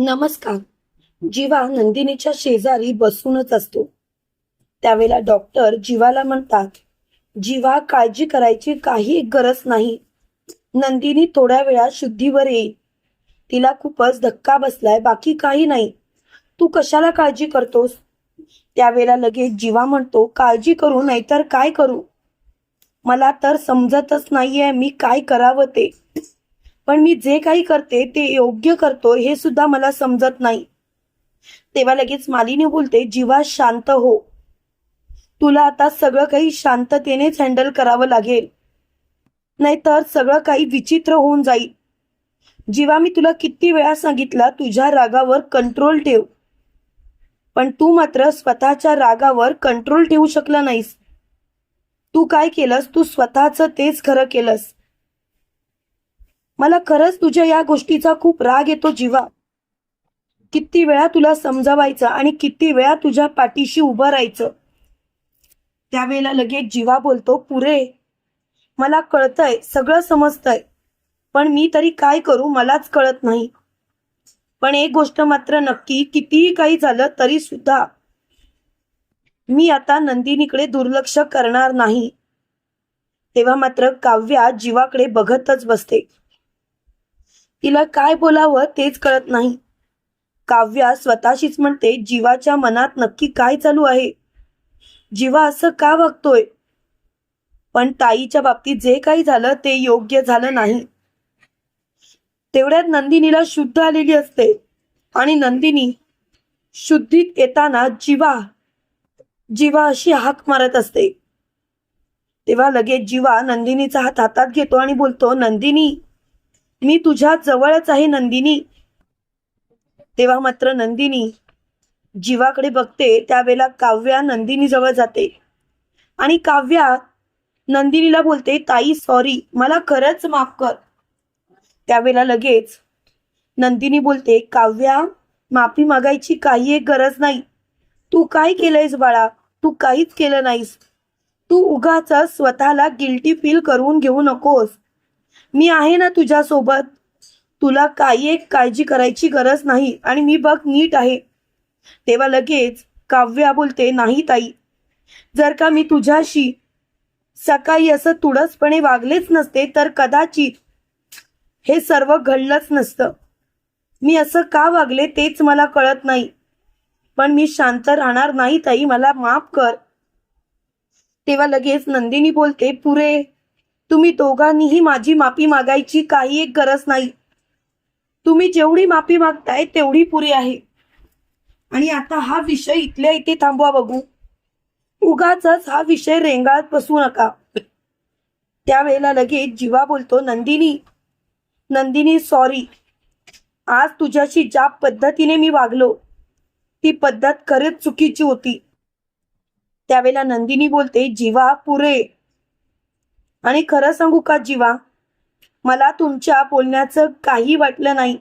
नमस्कार. जीवा नंदिनीच्या शेजारी बसूनच असतो. त्यावेळेला डॉक्टर जीवाला म्हणतात जीवा काळजी करायची काही गरज नाही. नंदिनी थोड्या वेळा शुद्धीवर येईल तिला खूपच धक्का बसलाय बाकी काही नाही. तू कशाला काळजी करतोस? त्यावेळेला लगेच जीवा म्हणतो काळजी करू नाहीतर काय करू? मला तर समजतच नाहीये मी काय करावं ते. पण मी जे काही करते ते योग्य करतो हे सुद्धा मला समजत नाही. तेव्हा लगेच मालिनी बोलते जीवा शांत हो. तुला आता सगळं काही शांततेनेच हँडल करावं लागेल. नाहीतर सगळं काही विचित्र होऊन जाईल. जीवा मी तुला किती वेळा सांगितला तुझ्या रागावर कंट्रोल ठेव. पण तू मात्र स्वतःच्या रागावर कंट्रोल ठेवू शकला नाहीस. तू काय केलंस? तू स्वतःच तेच खरं केलंस. मला खरंच तुझ्या या गोष्टीचा खूप राग येतो जीवा. किती वेळा तुला समजावायचं आणि किती वेळा तुझ्या पाठीशी उभं राहायचं. त्यावेळेला लगेच जीवा बोलतो पुरे मला कळतंय सगळं समजतंय पण मी तरी काय करू मलाच कळत नाही. पण एक गोष्ट मात्र नक्की कितीही काही झालं तरी सुद्धा मी आता नंदिनीकडे दुर्लक्ष करणार नाही. तेव्हा मात्र काव्या जीवाकडे बघतच बसते. तिला काय बोलावं तेच कळत नाही. काव्या स्वतःशीच म्हणते जीवाच्या मनात नक्की काय चालू आहे? जीवा असं का वागतोय? पण ताईच्या बाबतीत जे काही झालं ते योग्य झालं नाही. तेवढ्यात नंदिनीला शुद्ध आलेली असते. आणि नंदिनी शुद्धीत येताना जीवा जीवा अशी हाक मारत असते. तेव्हा लगेच जीवा नंदिनीचा हात हातात घेतो आणि बोलतो नंदिनी मी तुझ्या जवळच आहे नंदिनी. तेव्हा मात्र नंदिनी जीवाकडे बघते त्यावेळेला काव्या नंदिनी जवळ जाते. आणि काव्या नंदिनीला बोलते ताई सॉरी मला खरंच माफ कर. त्यावेळेला लगेच नंदिनी बोलते काव्या माफी मागायची काही एक गरज नाही. तू काय केलंयस बाळा? तू काहीच केलं नाहीस. तू उगाच स्वतःला गिल्टी फील करून घेऊ नकोस. मी आहे ना तुझ्यासोबत. तुला काही एक काळजी करायची गरज नाही आणि मी बघ नीट आहे. तेव्हा लगेच काव्या बोलते नाही ताई. जर का मी तुझ्याशी सकाळी असं तुडसपणे वागलेच नसते तर कदाचित हे सर्व घडलंच नसतं. मी असं का वागले तेच मला कळत नाही. पण मी शांत राहणार नाही ताई मला माफ कर. तेव्हा लगेच नंदिनी बोलते पुरे तुम्ही दोघांनीही माझी माफी मागायची काही एक गरज नाही. तुम्ही जेवढी माफी मागताय तेवढी पुरी आहे. आणि आता हा विषय इथल्या इथे थांबवा बघू. उगाच हा विषय रेंगाळत बसू नका. त्यावेळेला लगेच जीवा बोलतो नंदिनी नंदिनी सॉरी आज तुझ्याशी ज्या पद्धतीने मी वागलो ती पद्धत खरंच चुकीची होती. त्यावेळेला नंदिनी बोलते जीवा पुरे. आणि खरं सांगू का जीवा? मला तुमच्या बोलण्याचं काही वाटलं नाही.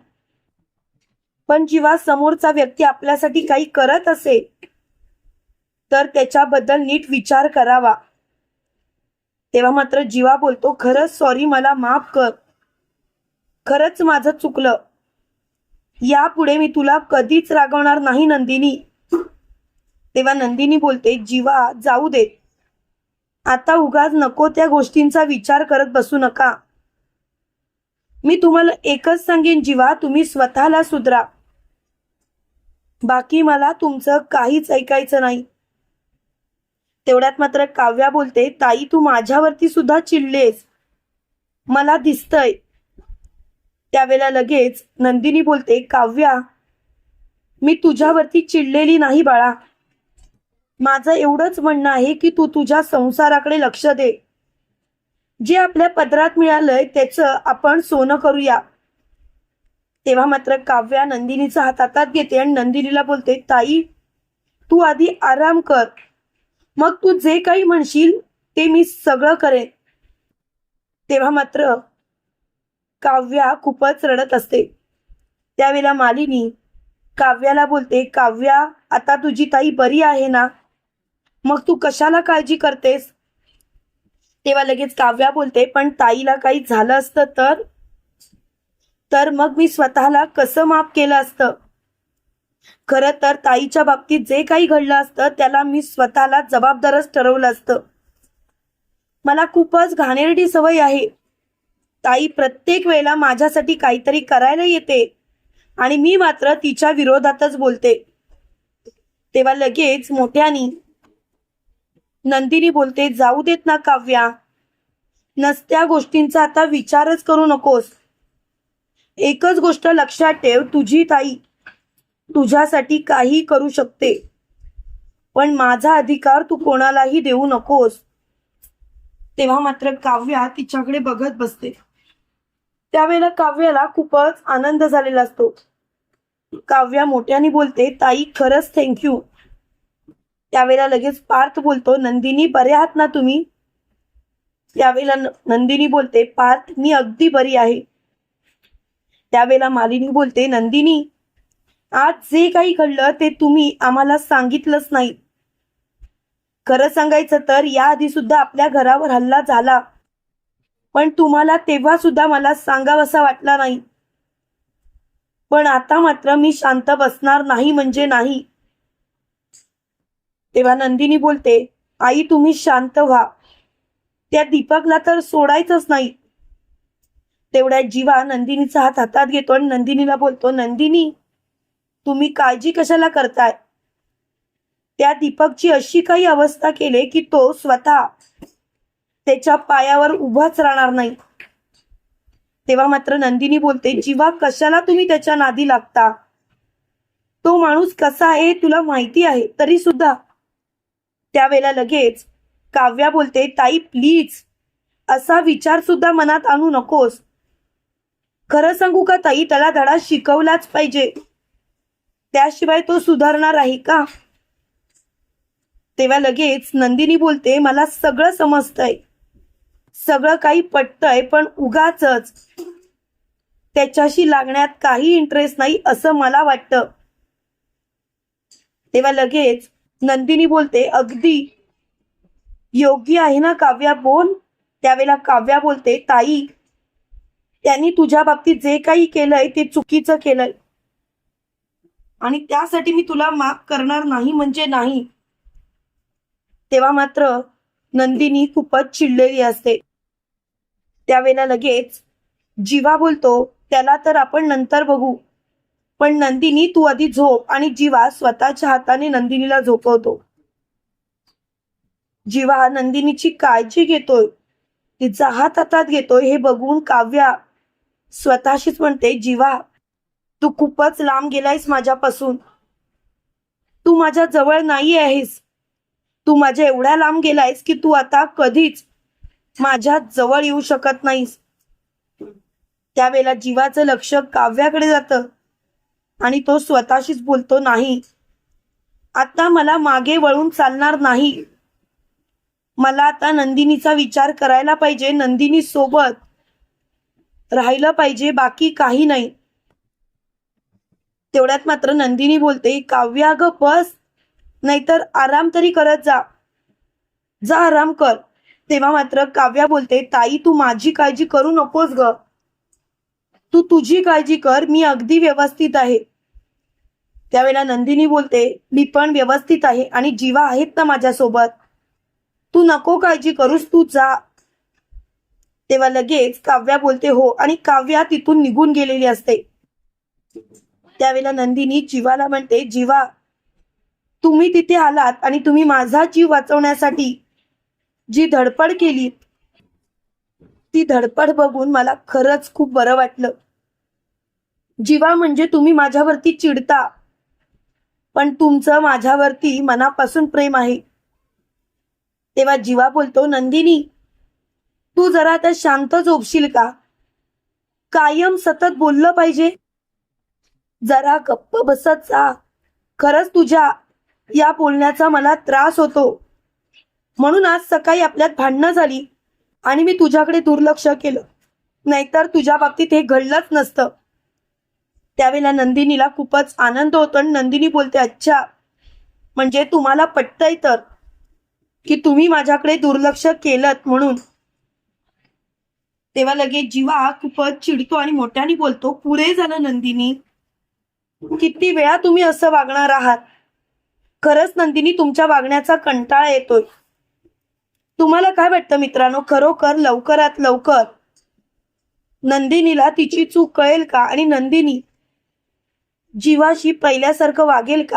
पण जीवा समोरचा व्यक्ती आपल्यासाठी काही करत असेल तर त्याच्याबद्दल नीट विचार करावा. तेव्हा मात्र जीवा बोलतो खरंच सॉरी मला माफ कर. खरंच माझं चुकलं. यापुढे मी तुला कधीच रागवणार नाही नंदिनी. तेव्हा नंदिनी बोलते जीवा जाऊ दे. आता उगाच नको त्या गोष्टींचा विचार करत बसू नका. मी तुम्हाला एकच सांगेन जीवा तुम्ही स्वतःला सुधरा. बाकी मला तुमचं काहीच ऐकायचं नाही. तेवढ्यात मात्र काव्या बोलते ताई तू माझ्यावरती सुद्धा चिडलेस मला दिसतंय. त्यावेळेला लगेच नंदिनी बोलते काव्या मी तुझ्यावरती चिडलेली नाही बाळा. माझं एवढंच म्हणणं आहे की तू तुझ्या संसाराकडे लक्ष दे. जे आपल्या पदरात मिळालंय त्याचं आपण सोनं करूया. तेव्हा मात्र काव्या नंदिनीचा हात हातात घेते आणि नंदिनीला बोलते ताई तू आधी आराम कर. मग तू जे काही म्हणशील ते मी सगळं करेन. तेव्हा मात्र काव्या खूपच रडत असते. त्यावेळेला मालिनी काव्याला बोलते काव्या आता तुझी ताई बरी आहे ना? मग तू कशाला काळजी करतेस? तेव्हा लगेच काव्या बोलते पण ताईला काही झालं असतं तर? तर मग मी स्वतःला कसं माफ केलं असतं? खरं तर ताईच्या बाबतीत जे काही घडलं असतं त्याला मी स्वतःला जबाबदारच ठरवलं असतं. मला खूपच घाणेरडी सवय आहे. ताई प्रत्येक वेळेला माझ्यासाठी काहीतरी करायला येते आणि मी मात्र तिच्या विरोधातच बोलते. तेव्हा लगेच मोठ्यानी नंदिनी बोलते जाऊ देत ना काव्या. नसत्या गोष्टींचा आता विचारच करू नकोस. एकच गोष्ट लक्षात ठेव तुझी ताई तुझ्यासाठी काही करू शकते. पण माझा अधिकार तू कोणालाही देऊ नकोस. तेव्हा मात्र काव्या तिच्याकडे बघत बसते. त्यावेळेला काव्याला खूपच आनंद झालेला असतो. काव्या मोठ्याने बोलते ताई खरंच थँक्यू त्यावेळेला लगेच पार्थ बोलतो नंदिनी बरे आहात ना तुम्ही? त्यावेळेला न- नंदिनी बोलते पार्थ मी अगदी बरी आहे. त्यावेळेला मालिनी बोलते नंदिनी आज जे काही घडलं ते तुम्ही आम्हाला सांगितलंच नाही. खरं सांगायचं तर याआधी सुद्धा आपल्या घरावर हल्ला झाला. पण तुम्हाला तेव्हा सुद्धा मला सांगावसा वाटला नाही. पण आता मात्र मी शांत बसणार नाही म्हणजे नाही. तेव्हा नंदिनी बोलते आई तुम्ही शांत व्हा. त्या दीपकला तर सोडायचंच नाही. तेवढ्या जीवा नंदिनीचा हात हातात घेतो आणि नंदिनीला बोलतो नंदिनी तुम्ही काळजी कशाला करताय? त्या दीपकची अशी काही अवस्था केली की तो स्वतः त्याच्या पायावर उभाच राहणार नाही. तेव्हा मात्र नंदिनी बोलते जीवा कशाला तुम्ही त्याच्या नादी लागता? तो माणूस कसा आहे तुला माहिती आहे तरी सुद्धा त्यावेळेला लगेच काव्या बोलते ताई प्लीज असा विचार सुद्धा मनात आणू नकोस. खरं सांगू का ताई त्याला धडा शिकवलाच पाहिजे. त्याशिवाय तो सुधारणार आहे का? तेव्हा लगेच नंदिनी बोलते मला सगळं समजतंय. सगळं काही पटतंय पण उगाच त्याच्याशी लागण्यात काही इंटरेस्ट नाही असं मला वाटतं. तेव्हा लगेच नंदिनी बोलते अगदी. योग्य आहे ना काव्या बोल? त्यावेळेला काव्या बोलते ताई त्यांनी तुझ्या बाबतीत जे काही केलंय ते चुकीचं केलंय. आणि त्यासाठी मी तुला माफ करणार नाही म्हणजे नाही. तेव्हा मात्र नंदिनी खूपच चिडलेली असते. त्यावेळेला लगेच जीवा बोलतो त्याला तर आपण नंतर बघू. पण नंदिनी तू आधी झोप आणि जीवा स्वतःच्या हाताने नंदिनीला झोपवतो. जीवा नंदिनीची काळजी घेतोय. तिचा हात हातात घेतोय हे बघून काव्या स्वतःशीच म्हणते जीवा तू खूपच लांब गेलायस माझ्यापासून. तू माझ्या जवळ नाही आहेस. तू माझ्या एवढ्या लांब गेलायस की तू आता कधीच माझ्या जवळ येऊ शकत नाहीस. त्यावेळेला जीवाचं लक्ष काव्याकडे जातं. आणि तो स्वतःशीच बोलतो नाही आता मला मागे वळून चालणार नाही. मला आता नंदिनीचा विचार करायला पाहिजे नंदिनी सोबत राहिलं पाहिजे बाकी काही नाही. तेवढ्यात मात्र नंदिनी बोलते काव्या ग बस. नाहीतर आराम तरी करत जा. जा आराम कर. तेव्हा मात्र काव्या बोलते ताई तू माझी काळजी करू नकोस ग. तू तुझी काळजी कर मी अगदी व्यवस्थित आहे. त्यावेळेला नंदिनी बोलते मी पण व्यवस्थित आहे आणि जीवा आहेत ना माझ्यासोबत. तू नको काळजी करूस तू जा. तेव्हा लगेच काव्या बोलते हो आणि काव्या तिथून निघून गेलेली असते. त्यावेळेला नंदिनी जीवाला म्हणते जीवा तुम्ही तिथे आलात आणि तुम्ही माझा जीव वाचवण्यासाठी जी धडपड केली ती धडपड बघून मला खरंच खूप बरं वाटलं. जीवा म्हणजे तुम्ही माझ्यावरती चिडता पण तुमचं माझ्यावरती मनापासून प्रेम आहे. तेव्हा जीवा बोलतो नंदिनी तू जरा आता शांत झोपशील का? कायम सतत बोललं पाहिजे. जरा गप्प बसत जा. खरंच तुझ्या या बोलण्याचा मला त्रास होतो. म्हणून आज सकाळी आपल्यात भांडणं झाली. आणि मी तुझ्याकडे दुर्लक्ष केलं. नाहीतर तुझ्या बाबतीत हे घडलंच नसतं. त्यावेळेला नंदिनीला खूपच आनंद होतो आणि नंदिनी बोलते अच्छा म्हणजे तुम्हाला पटतंय तर की तुम्ही माझ्याकडे दुर्लक्ष केलं म्हणून. तेव्हा लगेच जीवा खूपच चिडतो आणि मोठ्याने बोलतो पुरे झालं नंदिनी किती वेळा तुम्ही असं वागणार आहात? खरंच नंदिनी तुमच्या वागण्याचा कंटाळा येतोय. तुम्हाला काय वाटतं मित्रांनो? खरोखर लवकरात लवकर नंदिनीला तिची चूक कळेल का? आणि नंदिनी जीवाशी पहिल्यासारखं वागेल का?